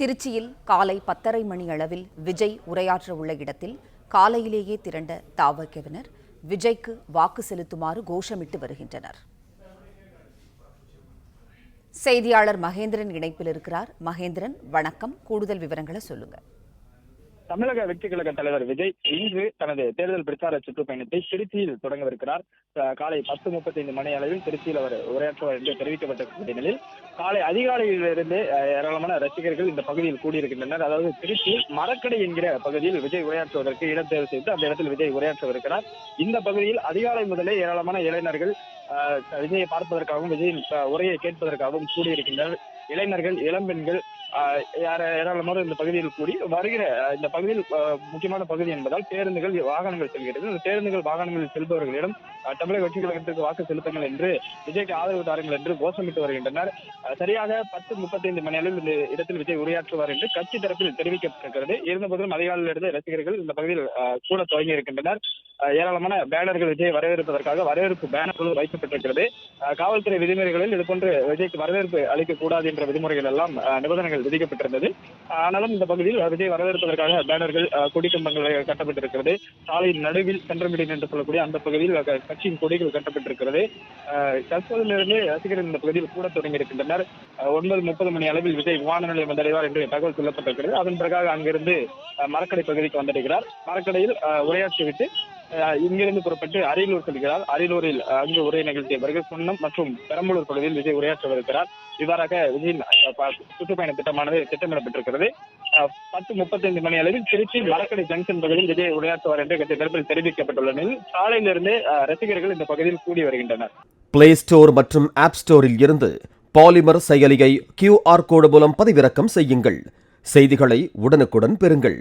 திருச்சியில் காலை பத்தரை மணி அளவில் விஜய் உரையாற்ற உள்ள இடத்தில் காலையிலேயே திரண்ட தாவகவினர் விஜய்க்கு வாக்கு செலுத்துமாறு கோஷமிட்டு வருகின்றனர். செய்தியாளர் மகேந்திரன் இணைப்பில் இருக்கிறார். மகேந்திரன் வணக்கம். கூடுதல் விவரங்களை சொல்லுங்க. தமிழக வெற்றி கழக தலைவர் விஜய் இன்று தனது தேர்தல் பிரச்சார சுற்றுப்பயணத்தை திருச்சியில் தொடங்கவிருக்கிறார். காலை பத்து முப்பத்தி ஐந்து மணி அளவில் திருச்சியில் அவர் உரையாற்றுவார் என்று தெரிவிக்கப்பட்ட நிலையில் காலை அதிகாலையிலிருந்து ஏராளமான ரசிகர்கள் இந்த பகுதியில் கூடியிருக்கின்றனர். அதாவது திருச்சி மரக்கடை என்கிற பகுதியில் விஜய் உரையாற்றுவதற்கு இடம் தேர்வு செய்து அந்த இடத்தில் விஜய் உரையாற்றவிருக்கிறார். இந்த பகுதியில் அதிகாலை முதலே ஏராளமான இளைஞர்கள் விஜயை பார்ப்பதற்காகவும் விஜயின் உரையை கேட்பதற்காகவும் கூடியிருக்கின்றனர். இளைஞர்கள் இளம்பெண்கள் யார ஏராளமான இந்த பகுதியில் கூடி வருகிற இந்த பகுதியில் முக்கியமான பகுதி என்பதால் பேருந்துகள் வாகனங்கள் செல்கிறது. இந்த பேருந்துகள் வாகனங்களில் செல்பவர்களிடம் தமிழக வெற்றி கழகத்திற்கு வாக்கு செலுத்துங்கள் என்று விஜய்க்கு ஆதரவு தாருங்கள் என்று கோஷமிட்டு வருகின்றனர். சரியாக பத்து முப்பத்தைந்து மணி அளவில் இந்த இடத்தில் விஜய் உரையாற்றுவார் என்று கட்சி தரப்பில் தெரிவிக்கப்பட்டிருக்கிறது. இருந்தபோதிலும் அதிகாலையிலிருந்து ரசிகர்கள் இந்த பகுதியில் கூட தொடங்கி இருக்கின்றனர். ஏராளமான பேனர்கள் விஜய் வரவேற்பதற்காக வரவேற்பு பேனர்களும் வைக்கப்பட்டிருக்கிறது. காவல்துறை விதிமுறைகளில் இதுபோன்று விஜய்க்கு வரவேற்பு அளிக்கக்கூடாது என்ற விதிமுறைகள் எல்லாம் நிபந்தனைகள் பேனர்கள் விதிக்கப்பட்டிருந்தது. ஆனாலும் இந்த பகுதியில் விஜய் வரவேற்பதற்காக பேனர்கள் ஆஹ் கொடி கம்பங்கள் கட்டப்பட்டிருக்கிறது. சாலையின் நடுவில் சென்றமிடின் என்று சொல்லக்கூடிய அந்த பகுதியில் கட்சியின் கொடிகள் கட்டப்பட்டிருக்கிறது. ஆஹ் தற்போதிலிருந்து ரசிகர்கள் இந்த பகுதியில் கூட தொடங்கி இருக்கின்றனர் ஒன்பது முப்பது மணி அளவில் விஜய் விமான நிலையம் வந்தடைவார் என்று தகவல் சொல்லப்பட்டிருக்கிறது. அதன் பிறகாக அங்கிருந்து மரக்கடை பகுதிக்கு வந்தடைகிறார் மரக்கடையில் உரையாற்றிவிட்டு இங்கிருந்து புறப்பட்டு அரியலூர் செல்கிறார். அரியலூரில் அங்கு உரை நிகழ்த்திய பிறகு மற்றும் பெரம்பலூர் பகுதியில் விஜய் உரையாற்றவிருக்கிறார். இவ்வாறாக விஜயின் சுற்றுப்பயண திட்டமானது திட்டமிடப்பட்டிருக்கிறது. பத்து முப்பத்தைந்து மணி அளவில் திருச்சி மரக்கடை ஜங்ஷன் பகுதியில் விஜய் உரையாற்றுவார் என்று கட்சி தரப்பில் தெரிவிக்கப்பட்டுள்ள நிலையில் சாலையிலிருந்து ரசிகர்கள் இந்த பகுதியில் கூடி வருகின்றனர். பிளே ஸ்டோர் மற்றும் ஆப் ஸ்டோரில் இருந்து பாலிமர் செயலியை கியூஆர் கோடு மூலம் பதிவிறக்கம் செய்யுங்கள். செய்திகளை உடனுக்குடன் பெறுங்கள்.